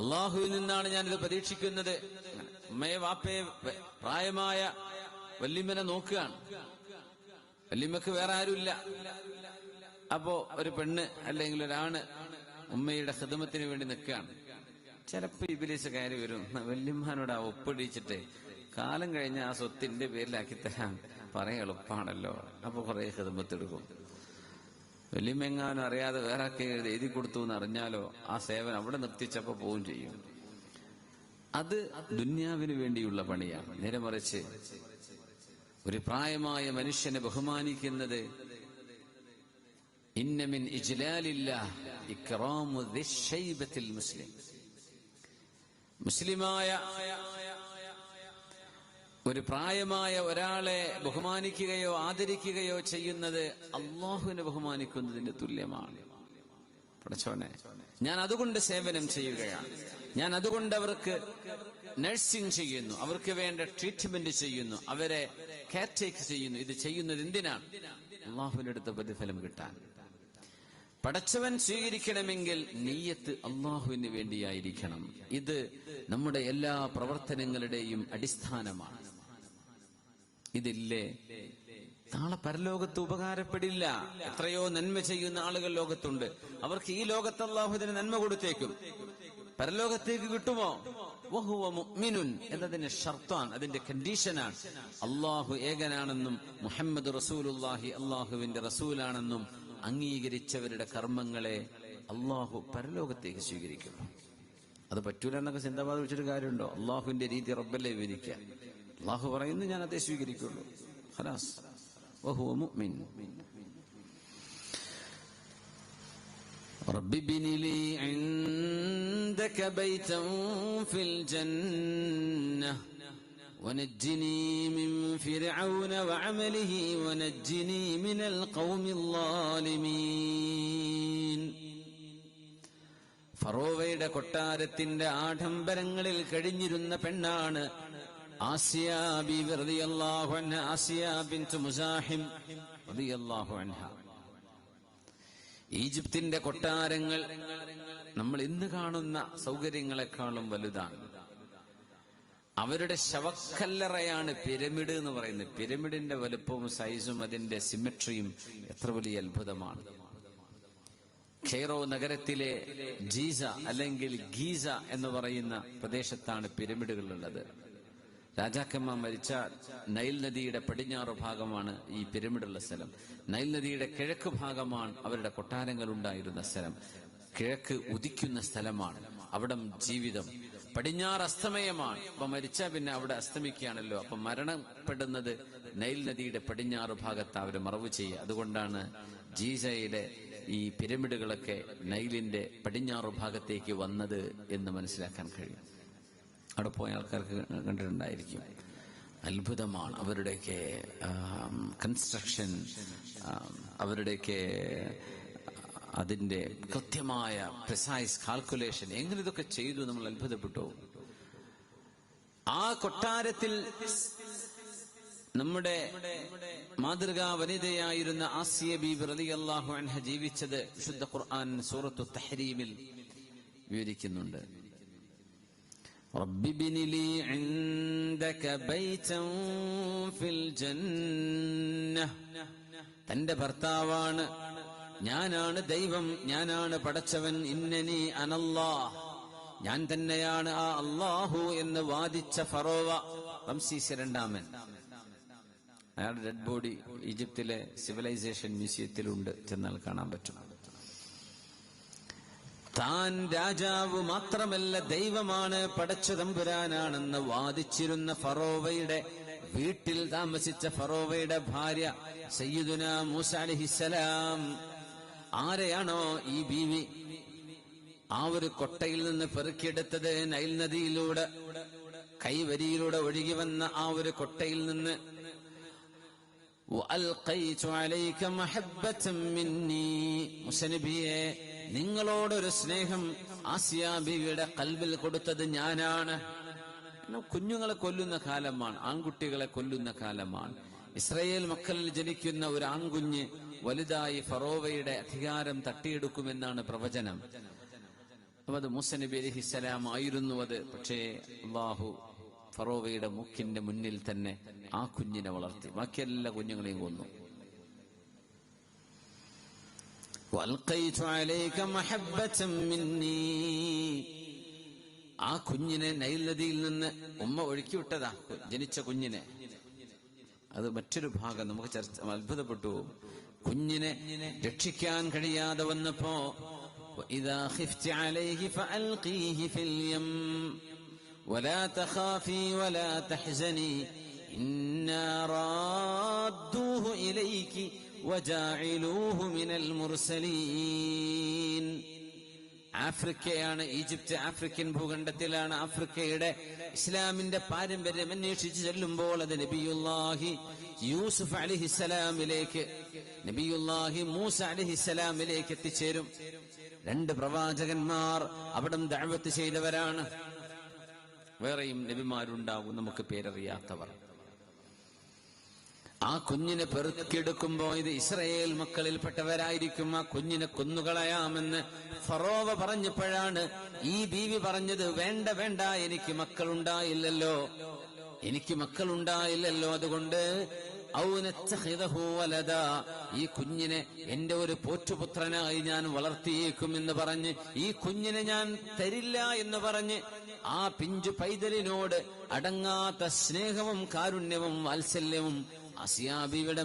അള്ളാഹുവിൽ നിന്നാണ് ഞാനിത് പ്രതീക്ഷിക്കുന്നത്. ഉമ്മയെ വാപ്പയെ പ്രായമായ വല്യമ്മനെ നോക്കുകയാണ്. വല്യമ്മക്ക് വേറെ ആരുമില്ല. അപ്പോ ഒരു പെണ്ണ് അല്ലെങ്കിൽ ഒരാണ് ഉമ്മയുടെ ഹൃദമത്തിന് വേണ്ടി നിൽക്കുകയാണ്. ചിലപ്പോ ഇബിലീസ് കയറി വരും. വല്യമ്മാനോട് ആ ഒപ്പിടിച്ചിട്ട് കാലം കഴിഞ്ഞ ആ സ്വത്തിന്റെ പേരിലാക്കി തരാൻ പറയാൻ എളുപ്പമാണല്ലോ. അപ്പൊ കുറെ ഹിദമത്തെടുക്കും വലിയമെങ്ങാനും അറിയാതെ വേറെ എഴുതി കൊടുത്തു എന്ന് അറിഞ്ഞാലോ ആ സേവനം അവിടെ നിർത്തിച്ചപ്പോ പോവും ചെയ്യും. അത് ദുന്യാവിന് വേണ്ടിയുള്ള പണിയാണ് നേരെ മറിച്ച് ഒരു പ്രായമായ മനുഷ്യനെ ബഹുമാനിക്കുന്നത് ഇന്നമിൻ ഇജ്ലാലില്ല ഇക്റാമു മുസ്ലിം. മുസ്ലിമായ ഒരു പ്രായമായ ഒരാളെ ബഹുമാനിക്കുകയോ ആദരിക്കുകയോ ചെയ്യുന്നത് അള്ളാഹുവിനെ ബഹുമാനിക്കുന്നതിന്റെ തുല്യമാണ്. പഠിച്ചോനെ ഞാൻ അതുകൊണ്ട് സേവനം ചെയ്യുകയാണ്. ഞാൻ അതുകൊണ്ട് അവർക്ക് നഴ്സിംഗ് ചെയ്യുന്നു. അവർക്ക് വേണ്ട ട്രീറ്റ്മെന്റ് ചെയ്യുന്നു. അവരെ കെയർ ടേക്ക് ചെയ്യുന്നു. ഇത് ചെയ്യുന്നത് എന്തിനാണ്? അള്ളാഹുവിന്റെ അടുത്ത പ്രതിഫലം കിട്ടാൻ. പടച്ചവൻ സ്വീകരിക്കണമെങ്കിൽ നെയ്യത്ത് അള്ളാഹുവിന് വേണ്ടിയായിരിക്കണം. ഇത് നമ്മുടെ എല്ലാ പ്രവർത്തനങ്ങളുടെയും അടിസ്ഥാനമാണ്. ഇതില്ലേ? നാളെ പരലോകത്ത് ഉപകാരപ്പെടില്ല. എത്രയോ നന്മ ചെയ്യുന്ന ആളുകൾ ലോകത്തുണ്ട്. അവർക്ക് ഈ ലോകത്ത് അള്ളാഹുദിന് നന്മ കൊടുത്തേക്കും. പരലോകത്തേക്ക് കിട്ടുമോ? വഹുവ എന്നതിന്റെ ഷർത്താണ് അതിന്റെ കണ്ടീഷനാണ് അള്ളാഹു ഏകനാണെന്നും മുഹമ്മദ് റസൂലുല്ലാഹി അള്ളാഹുവിന്റെ റസൂലാണെന്നും അംഗീകരിച്ചവരുടെ കർമ്മങ്ങളെ അള്ളാഹു പരലോകത്തേക്ക് സ്വീകരിക്കുന്നു. അത് പറ്റൂല എന്നൊക്കെ ചിന്താബാധ വെച്ചിട്ട് കാര്യമുണ്ടോ? അള്ളാഹുവിന്റെ രീതി റബ്ബല്ലേ വിവരിക്കുക. അള്ളാഹു പറയുന്നു ഞാൻ അതേ സ്വീകരിക്കുള്ളൂ ഖലാസ് വഹുവ മുഅ്മിൻ رب ابن لي عندك بيتا في الجنة ونجني من فرعون وعمله ونجني من القوم الظالمين ഫറോവയുടെ കൊട്ടാരത്തിന്റെ ആഡംബരങ്ങളിൽ കഴിഞ്ഞിരുന്ന പെണ്ണാണ് ഈജിപ്തിന്റെ കൊട്ടാരങ്ങൾ നമ്മൾ ഇന്ന് കാണുന്ന സൗകര്യങ്ങളെക്കാളും വലുതാണ്. അവരുടെ ശവക്കല്ലറയാണ് പിരമിഡ് എന്ന് പറയുന്നത്. പിരമിഡിന്റെ വലുപ്പവും സൈസും അതിന്റെ സിമെട്രിയും എത്ര വലിയ അത്ഭുതമാണ്. ഖെയ്റോ നഗരത്തിലെ ജീസ അല്ലെങ്കിൽ ഗീസ എന്ന് പറയുന്ന പ്രദേശത്താണ് പിരമിഡുകളുള്ളത് രാജാക്കന്മാർ മരിച്ച നൈൽ നദിയുടെ പടിഞ്ഞാറ് ഭാഗമാണ് ഈ പിരമിഡുള്ള സ്ഥലം. നൈൽ നദിയുടെ കിഴക്ക് ഭാഗമാണ് അവരുടെ കൊട്ടാരങ്ങൾ ഉണ്ടായിരുന്ന സ്ഥലം. കിഴക്ക് ഉദിക്കുന്ന സ്ഥലമാണ്. അവിടം ജീവിതം. പടിഞ്ഞാറ് അസ്തമയമാണ്. അപ്പൊ മരിച്ച പിന്നെ അവിടെ അസ്തമിക്കുകയാണല്ലോ. അപ്പൊ മരണപ്പെടുന്നത് നൈൽ നദിയുടെ പടിഞ്ഞാറ് ഭാഗത്ത് അവർ മറവ് ചെയ്യുക. അതുകൊണ്ടാണ് ജീസയിലെ ഈ പിരമിഡുകളൊക്കെ നൈലിന്റെ പടിഞ്ഞാറ് ഭാഗത്തേക്ക് വന്നത് എന്ന് മനസ്സിലാക്കാൻ കഴിയും. അവിടെ പോയ ആൾക്കാർക്ക് കണ്ടിട്ടുണ്ടായിരിക്കും. അത്ഭുതമാണ് അവരുടെയൊക്കെ കൺസ്ട്രക്ഷൻ അവരുടെയൊക്കെ അതിന്റെ കൃത്യമായ പ്രിസൈസ് കാൽക്കുലേഷൻ എങ്ങനെ ഇതൊക്കെ ചെയ്തു നമ്മൾ അത്ഭുതപ്പെട്ടു. ആ കൊട്ടാരത്തിൽ നമ്മുടെ മാതൃകാ വനിതയായിരുന്ന ആസിയ ബീബി റളിയല്ലാഹു അൻഹ ജീവിച്ചത് വിശുദ്ധ ഖുർആൻ സൂറത്തു തഹരീമിൽ വിവരിക്കുന്നുണ്ട്. رب ابن لي عندك بيتا في الجنة തന്റെ ഭർത്താവാണ് ഞാനാണ് ദൈവം ഞാനാണ് പടച്ചവൻ ഇന്നനി അനല്ലാ ഞാൻ തന്നെയാണ് ആ അള്ളാഹു എന്ന് വാദിച്ച ഫറോവ റംസീസ് രണ്ടാമൻ അയാളുടെ ഡെഡ് ബോഡി ഈജിപ്തിലെ സിവിലൈസേഷൻ മ്യൂസിയത്തിലുണ്ട് ചെന്നാൽ കാണാൻ പറ്റും താൻ രാജാവ് മാത്രമല്ല ദൈവമാണ് പടച്ചതമ്പുരാനാണെന്ന് വാദിച്ചിരുന്ന ഫറോവയുടെ വീട്ടിൽ താമസിച്ച ഫറോവയുടെ ഭാര്യ സയ്യിദുന മൂസ അലഹിസലാം ആരെയാണോ ഈ ബീവി? ആ ഒരു കൊട്ടയിൽ നിന്ന് പെറുക്കിയെടുത്തത് നൈൽ നദിയിലൂടെ കൈവരിയിലൂടെ ഒഴുകി വന്ന ആ ഒരു കൊട്ടയിൽ നിന്ന്. മുസനബിയെ നിങ്ങളോടൊരു സ്നേഹം ആസിയാബിയുടെ കൽബിൽ കൊടുത്തത് ഞാനാണ്. കുഞ്ഞുങ്ങളെ കൊല്ലുന്ന കാലമാണ് ആൺകുട്ടികളെ കൊല്ലുന്ന കാലമാണ്. ഇസ്രയേൽ മക്കളിൽ ജനിക്കുന്ന ഒരു ആൺകുഞ്ഞ് വലുതായി ഫറോവയുടെ അധികാരം തട്ടിയെടുക്കുമെന്നാണ് പ്രവചനം. അപ്പൊ അത് മൂസ നബി അലഹിസലാം ആയിരുന്നു അത്. പക്ഷേ അള്ളാഹു ഫറോവയുടെ മുക്കിന്റെ മുന്നിൽ തന്നെ ആ കുഞ്ഞിനെ വളർത്തി. ബാക്കിയെല്ലാ കുഞ്ഞുങ്ങളെയും കൊന്നു. വൽക്കൈത്തു അലൈക മഹബ്ബതൻ മിന്നീ ആ കുഞ്ഞിനെ നൈൽ നദിയിൽ നിന്ന് ഉമ്മ ഒഴുക്കിവിട്ടതാ ജനിച്ച കുഞ്ഞിനെ അത് മറ്റൊരു ഭാഗം നമുക്ക് ചർച്ച അത്ഭുതപ്പെട്ടു കുഞ്ഞിനെ രക്ഷിക്കാൻ കഴിയാതെ വന്നപ്പോ ഇതാ മിനൽ മുർസലീൻ. ആഫ്രിക്കയാണ് ഈജിപ്ത് ആഫ്രിക്കൻ ഭൂഖണ്ഡത്തിലാണ് ആഫ്രിക്കയുടെ ഇസ്ലാമിന്റെ പാരമ്പര്യം അന്വേഷിച്ചു ചെല്ലുമ്പോൾ അത് നബിയുല്ലാഹി യൂസുഫ് അലിഹിസലാമിലേക്ക് നബിയുല്ലാഹി മൂസ അലിഹിസലാമിലേക്ക് എത്തിച്ചേരും. രണ്ട് പ്രവാചകന്മാർ അവിടം ദഴവത്ത് ചെയ്തവരാണ്. വേറെയും നബിമാരുണ്ടാവും നമുക്ക് പേരറിയാത്തവർ. ആ കുഞ്ഞിനെ പെറുക്കിയെടുക്കുമ്പോ ഇത് ഇസ്രയേൽ മക്കളിൽപ്പെട്ടവരായിരിക്കും. ആ കുഞ്ഞിനെ കൊന്നുകളയാമെന്ന് ഫറോവ പറഞ്ഞപ്പോഴാണ് ഈ ബീവി പറഞ്ഞത് വേണ്ട വേണ്ട എനിക്ക് മക്കളുണ്ടായില്ലല്ലോ. എനിക്ക് മക്കളുണ്ടായില്ലല്ലോ. അതുകൊണ്ട് വലദ. ഈ കുഞ്ഞിനെ എന്റെ ഒരു പോറ്റുപുത്രനായി ഞാൻ വളർത്തിയേക്കും എന്ന് പറഞ്ഞ് ഈ കുഞ്ഞിനെ ഞാൻ തരില്ല എന്ന് പറഞ്ഞ് ആ പിഞ്ചു പൈതലിനോട് അടങ്ങാത്ത സ്നേഹവും കാരുണ്യവും വാത്സല്യവും അസിയാബിയുടെ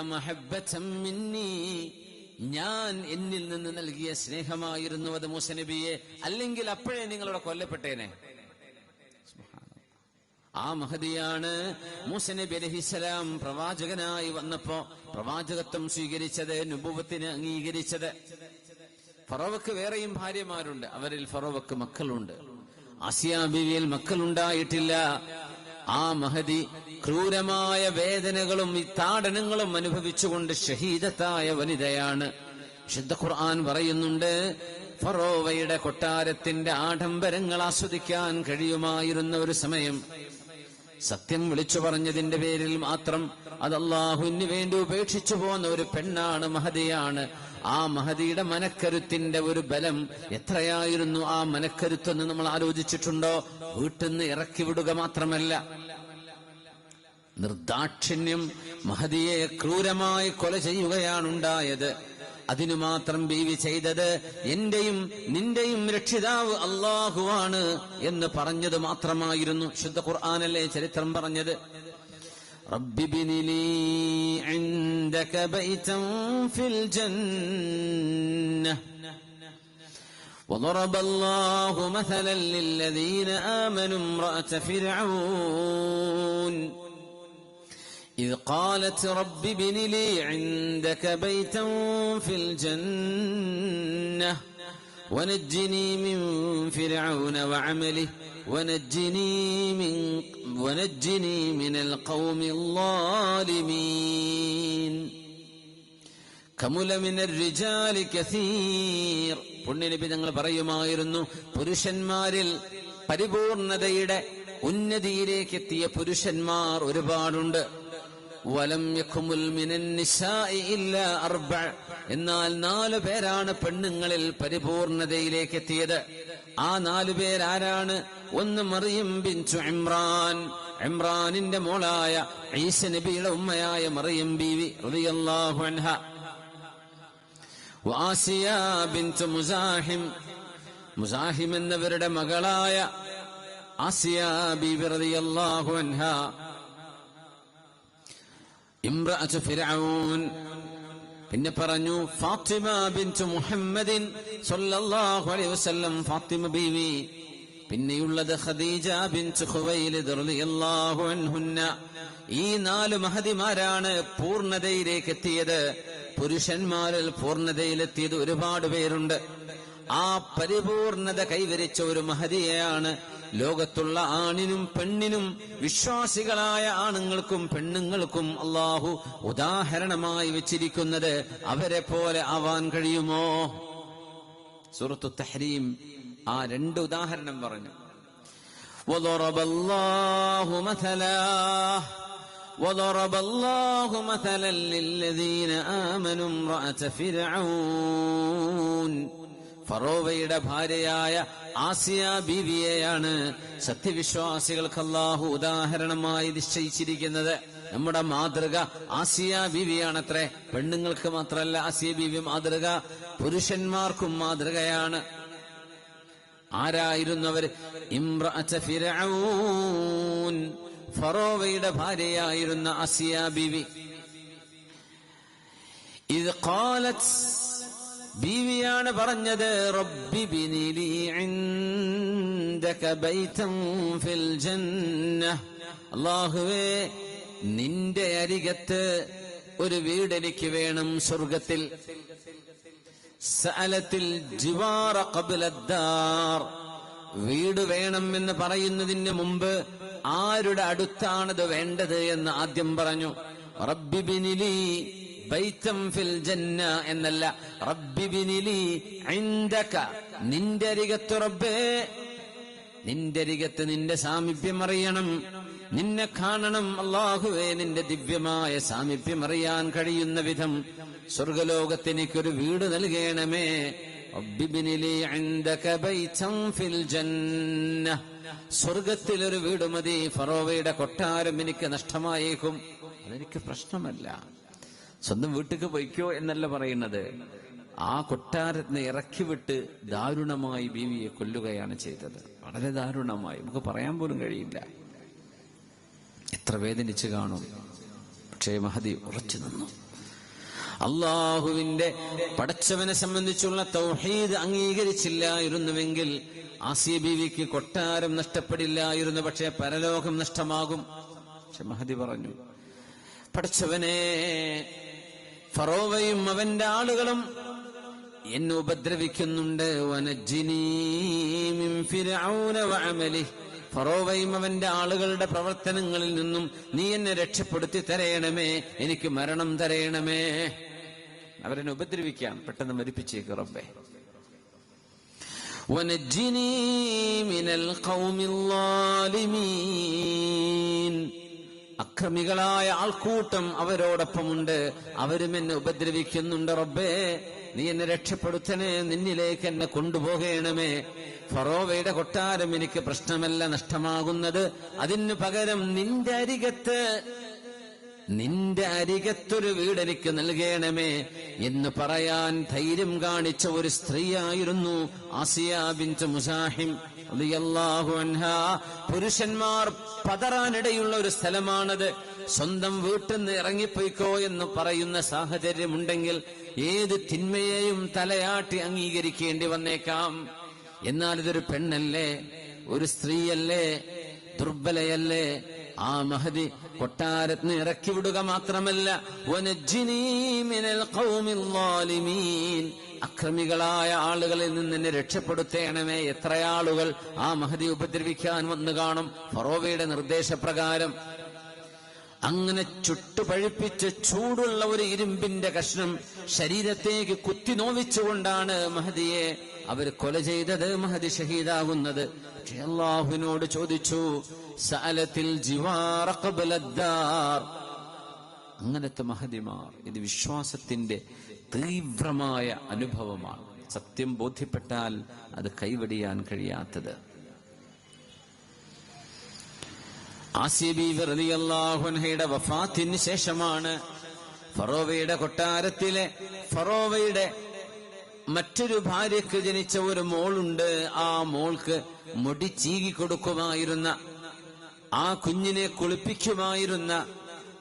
മഹബ്ബതൻ മിന്നി. ഞാൻ എന്നിൽ നിന്ന് നൽകിയ സ്നേഹമായിരുന്നു അത് മൂസനബിയെ അല്ലെങ്കിൽ അപ്പോഴേ നിങ്ങളോട് കൊല്ലപ്പെട്ടേനെ. ആ മഹതിയാണ് മൂസനബി അലഹിസലാം പ്രവാചകനായി വന്നപ്പോ പ്രവാചകത്വം സ്വീകരിച്ചത് നുപുവത്തിന് അംഗീകരിച്ചത്. ഫറോവക്ക് വേറെയും ഭാര്യമാരുണ്ട്. അവരിൽ ഫറോവക്ക് മക്കളുണ്ട്. ആസിയാ ബിവിയിൽ മക്കളുണ്ടായിട്ടില്ല. ആ മഹതി ക്രൂരമായ വേദനകളും താടനങ്ങളും അനുഭവിച്ചുകൊണ്ട് ഷഹീദത്തായ വനിതയാണ്. ശുദ്ധ ഖുർആൻ പറയുന്നുണ്ട് ഫറോവയുടെ കൊട്ടാരത്തിന്റെ ആഡംബരങ്ങൾ ആസ്വദിക്കാൻ കഴിയുമായിരുന്ന ഒരു സമയം സത്യം വിളിച്ചു പറഞ്ഞതിന്റെ പേരിൽ മാത്രം അത് അള്ളാഹുവിന് വേണ്ടി ഉപേക്ഷിച്ചു പോകുന്ന ഒരു പെണ്ണാണ് മഹതിയാണ്. ആ മഹതിയുടെ മനക്കരുത്തിന്റെ ഒരു ബലം എത്രയായിരുന്നു ആ മനക്കരുത്തെന്ന് നമ്മൾ ആലോചിച്ചിട്ടുണ്ടോ? വീട്ടിൽ നിന്ന് ഇറക്കി വിടുക മാത്രമല്ല. നിർദാക്ഷിണ്യം മഹതിയെ ക്രൂരമായി കൊല ചെയ്യുകയാണുണ്ടായത്. അതിനു മാത്രം ബീവി ചെയ്തത് എന്റെയും നിന്റെയും രക്ഷിതാവ് അള്ളാഹുവാണ് എന്ന് പറഞ്ഞത് മാത്രമായിരുന്നു ശുദ്ധ ഖുർആാനല്ലേ ചരിത്രം പറഞ്ഞത് رب ابن لي عندك بيتا في الجنة وضرب الله مثلا للذين آمنوا امرأة فرعون إذ قالت رب ابن لي عندك بيتا في الجنة ونجني من فرعون وعمله ونجني من ونجني من القوم الظالمين കമുല മിനർ റിജാലി കസീർ പുണ്യനബി ഞങ്ങൾ പറയുമായിരുന്നു പുരുഷന്മാരിൽ പരിപൂർണതയുടെ ഉന്നതിയിലേക്ക് എത്തിയ പുരുഷന്മാർ ഒരുപാടുണ്ട് വലം യഖുമുൽ മിനൻ നിസാഇ ഇല്ലാ അർബ എന്നാൽ നാല് പേരാണ് പെണ്ണുങ്ങളിൽ പരിപൂർണതയിലേക്ക് എത്തിയത് ആ നാലു പേരാരാണ്? ഒന്ന് മറിയം ബിൻചു ഇമ്രാൻ. ഇമ്രാനിന്റെ മോളായ ഈസ നബിയുടെ ഉമ്മയായ മറിയം ബീവി റളിയല്ലാഹു അൻഹ. വാസിയ ബിൻതു മുസാഹിം. മുസാഹിം എന്നവരുടെ മകളായ ആസിയ ബീവി റളിയല്ലാഹു അൻഹ. ഇംറഅത്ത് ഫിർഔൻ പിന്നെ പറഞ്ഞു ഫാത്തിമ ബിൻതു മുഹമ്മദിൻ സല്ലല്ലാഹു അലൈഹി വസല്ലം ഫാത്തിമ ബീവി. പിന്നെയുള്ളത് ഖദീജ ബിൻതു ഖുവൈലിദ് റളിയല്ലാഹു അൻഹുന്ന. ഈ നാല് മഹതിമാരാണ് പൂർണതയിലേക്ക് എത്തിയത്. പുരുഷന്മാരിൽ പൂർണതയിലെത്തിയത് ഒരുപാട് പേരുണ്ട്. ആ പരിപൂർണത കൈവരിച്ച ഒരു മഹതിയെയാണ് ലോകത്തുള്ള ആണിനും പെണ്ണിനും വിശ്വാസികളായ ആണുങ്ങൾക്കും പെണ്ണുങ്ങൾക്കും അള്ളാഹു ഉദാഹരണമായി വെച്ചിരിക്കുന്നത് അവരെ പോലെ ആവാൻ കഴിയുമോ സൂറത്തു തഹരീം ആ രണ്ട് ഉദാഹരണം പറഞ്ഞു وضرب الله مثلا وضرب الله مثلا للذين آمنوا امرأة فرعون ഫറോവയുടെ ഭാര്യയായ ആസിയ ബീവിയെയാണ് സത്യവിശ്വാസികൾക്ക് അല്ലാഹു ഉദാഹരണമായി നിശ്ചയിച്ചിരിക്കുന്നത്. നമ്മുടെ മാതൃക ആസിയ ബീവിയാണത്രേ. പെണ്ണുങ്ങൾക്ക് മാത്രമല്ല ആസിയ ബീവി മാതൃക പുരുഷന്മാർക്കും മാതൃകയാണ്. ആരായിരുന്നവർ? ഫറോവയുടെ ഭാര്യയായിരുന്ന അസിയ ബിവി. ഇത് ബീവിയാണ് പറഞ്ഞത് അല്ലാഹുവേ നിന്റെ അരികത്ത് ഒരു വീട് എനിക്ക് വേണം സ്വർഗത്തിൽ. സലത്തിൽ ജിവാറ കബുലദ്ദാർ വീട് വേണം എന്ന് പറയുന്നതിന് മുമ്പ് ആരുടെ അടുത്താണത് വേണ്ടത് എന്ന് ആദ്യം പറഞ്ഞു. റബ്ബി ബിനിലി ബൈത്തം ഫിൽ ജന്ന എന്നല്ല. റബ്ബി ബിനിലി ഇൻദക. നിന്റെ അരികത്ത് റബ്ബേ. നിന്റെ അരികത്ത് നിന്റെ സാമീപ്യം അറിയണം നിന്നെ കാണണം അള്ളാഹുവേ നിന്റെ ദിവ്യമായ സാമീപ്യം അറിയാൻ കഴിയുന്ന വിധം സ്വർഗലോകത്ത് ഒരു വീട് നൽകണമേ. റബ്ബിബ്നിലി സ്വർഗത്തിൽ ഒരു വീട് മതി. ഫറോവയുടെ കൊട്ടാരം എനിക്ക് നഷ്ടമായേക്കും. അതെനിക്ക് പ്രശ്നമല്ല. സ്വന്തം വീട്ടിലേക്ക് പോയിക്കോ എന്നല്ല പറയുന്നത്. ആ കൊട്ടാരത്തിനെ ഇറക്കി വിട്ട് ദാരുണമായി ബീവിയെ കൊല്ലുകയാണ് ചെയ്തത്. വളരെ ദാരുണമായി. നമുക്ക് പറയാൻ പോലും കഴിയില്ല. എത്ര വേദനിച്ച് കാണും. പക്ഷേ മഹതി ഉറച്ചു നിന്നു. അള്ളാഹുവിന്റെ പടച്ചവനെ സംബന്ധിച്ചുള്ള തൗഹീദ് അംഗീകരിച്ചില്ലായിരുന്നുവെങ്കിൽ ആസിയ ബീവിക്ക് കൊട്ടാരം നഷ്ടപ്പെടില്ലായിരുന്നു. പക്ഷേ പരലോകം നഷ്ടമാകും. പക്ഷെ മഹതി പറഞ്ഞു പടച്ചവനെ ഫറോവയും അവന്റെ ആളുകളും എന്നെ ഉപദ്രവിക്കുന്നുണ്ട് വനജ്ജിനീ മിൻ ഫിർഔന വഅമലിഹി. ഫറോവയും അവന്റെ ആളുകളുടെ പ്രവർത്തനങ്ങളിൽ നിന്നും നീ എന്നെ രക്ഷപ്പെടുത്തി തരയണമേ എനിക്ക് മരണം തരയണമേ അവരെന്നെ ഉപദ്രവിക്കാം പെട്ടെന്ന് മരിപ്പിച്ചേക്ക് റബ്ബേ ونجني من القوم الظالمين അക്രമികളായ ആൾക്കൂട്ടം അവരോടൊപ്പമുണ്ട്. അവരും എന്നെ ഉപദ്രവിക്കുന്നുണ്ട് റബ്ബേ. നീ എന്നെ രക്ഷപ്പെടുത്തണേ. നിന്നിലേക്ക് എന്നെ കൊണ്ടുപോകണമേ. ഫറോവയുടെ കൊട്ടാരം എനിക്ക് പ്രശ്നമല്ല നഷ്ടമാകുന്നത്. അതിനു പകരം നിന്റെ അരികത്ത് നിന്റെ അരികത്തൊരു വീട് എനിക്ക് നൽകണമേ എന്ന് പറയാൻ ധൈര്യം കാണിച്ച ഒരു സ്ത്രീയായിരുന്നു ആസിയ ബിൻ മുസാഹിം. പുരുഷന്മാർ പതറാനിടയുള്ള ഒരു സ്ഥലമാണത്. സ്വന്തം വീട്ടിൽ നിന്ന് ഇറങ്ങിപ്പോയിക്കോ എന്ന് പറയുന്ന സാഹചര്യമുണ്ടെങ്കിൽ ഏത് തിന്മയെയും തലയാട്ടി അംഗീകരിക്കേണ്ടി വന്നേക്കാം. എന്നാൽ ഇതൊരു പെണ്ണല്ലേ? ഒരു സ്ത്രീയല്ലേ? ദുർബലയല്ലേ? ആ മഹദി കൊട്ടാരത്തിന് ഇറക്കിവിടുക മാത്രമല്ല അക്രമികളായ ആളുകളിൽ നിന്ന് എന്നെ രക്ഷപ്പെടുത്തേണമേ. എത്ര ആളുകൾ ആ മഹദി ഉപദ്രവിക്കാൻ വന്നു കാണും? ഫറോവയുടെ നിർദ്ദേശപ്രകാരം. അങ്ങനെ ചുട്ടുപഴുപ്പിച്ച് ചൂടുള്ള ഒരു ഇരുമ്പിന്റെ കഷ്ണം ശരീരത്തേക്ക് കുത്തി നോവിച്ചുകൊണ്ടാണ് മഹദിയെ അവർ കൊല ചെയ്തത് മഹദി ഷഹീദാകുന്നത്. അള്ളാഹുവിനോട് ചോദിച്ചു ഖബ്ലദ്ദാർ. അങ്ങനത്തെ മഹതിമാർ ഇത് വിശ്വാസത്തിന്റെ തീവ്രമായ അനുഭവമാണ്. സത്യം ബോധ്യപ്പെട്ടാൽ അത് കൈവടിയാൻ കഴിയാത്തത്. ആസിബിഅള്ളാഹുൻഹയുടെ വഫാത്തിന് ശേഷമാണ് ഫറോവയുടെ കൊട്ടാരത്തിലെ ഫറോവയുടെ മറ്റൊരു ഭാര്യക്ക് ജനിച്ച ഒരു മോളുണ്ട്. ആ മോൾക്ക് മുടി ചീകി കൊടുക്കുമായിരുന്ന ആ കുഞ്ഞിനെ കുളിപ്പിക്കുമായിരുന്ന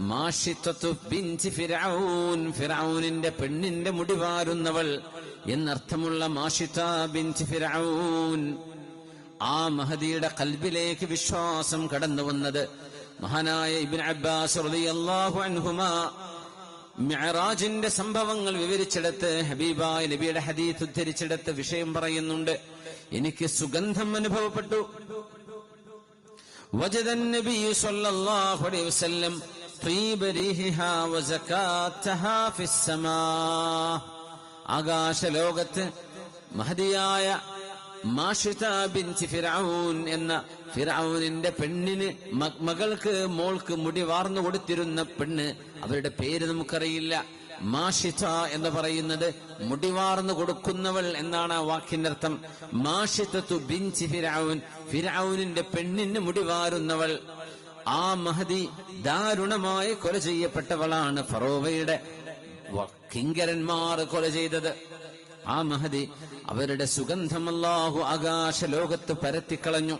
മാഷിത്വത്തു ബിന്റ് ഫിറൌൻ ഫിറൌനിന്റെ പെണ്ണിന്റെ മുടി വാരുന്നവൾ എന്നർത്ഥമുള്ള മാഷിത്ത ബിഞ്ചി ഫിറൌൻ. ആ മഹദിയുടെ കൽബിലേക്ക് വിശ്വാസം കടന്നു വന്നത് മഹാനായ ഇബിൻ അബ്ബാസ് അൻഹുമാ മിഅറാജിന്റെ സംഭവങ്ങൾ വിവരിച്ചെടുത്ത് ഹബീബായ നബിയുടെ ഹദീത്ത് ഉദ്ധരിച്ചെടുത്ത് വിഷയം പറയുന്നുണ്ട് എനിക്ക് സുഗന്ധം അനുഭവപ്പെട്ടു وجد النبي صلى الله عليه وسلم طيب ريحها وزكاتها في السماء ആകാശലോകത്ത് മഹതിയായ എന്ന ഫിറൌനിന്റെ പെണ്ണിന് മകൾക്ക് മോൾക്ക് മുടി വാർന്നു കൊടുത്തിരുന്ന പെണ്ണ് അവരുടെ പേര് നമുക്കറിയില്ല. മാഷിത എന്ന് പറയുന്നത് മുടിവാർന്നു കൊടുക്കുന്നവൾ എന്നാണ് ആ വാക്കിന്റെ അർത്ഥം. മാഷിത്തു ബിൻസി ഫിറൌൻ ഫിറൌനിന്റെ പെണ്ണിന് മുടിവാരുന്നവൾ ആ മഹതി ദാരുണമായി കൊല ചെയ്യപ്പെട്ടവളാണ് ഫറോവയുടെ കിങ്കരന്മാർ കൊല ചെയ്തത്. ആ മഹദി അവരുടെ സുഗന്ധം അല്ലാഹു ആകാശ ലോകത്ത് പരത്തിക്കളഞ്ഞു.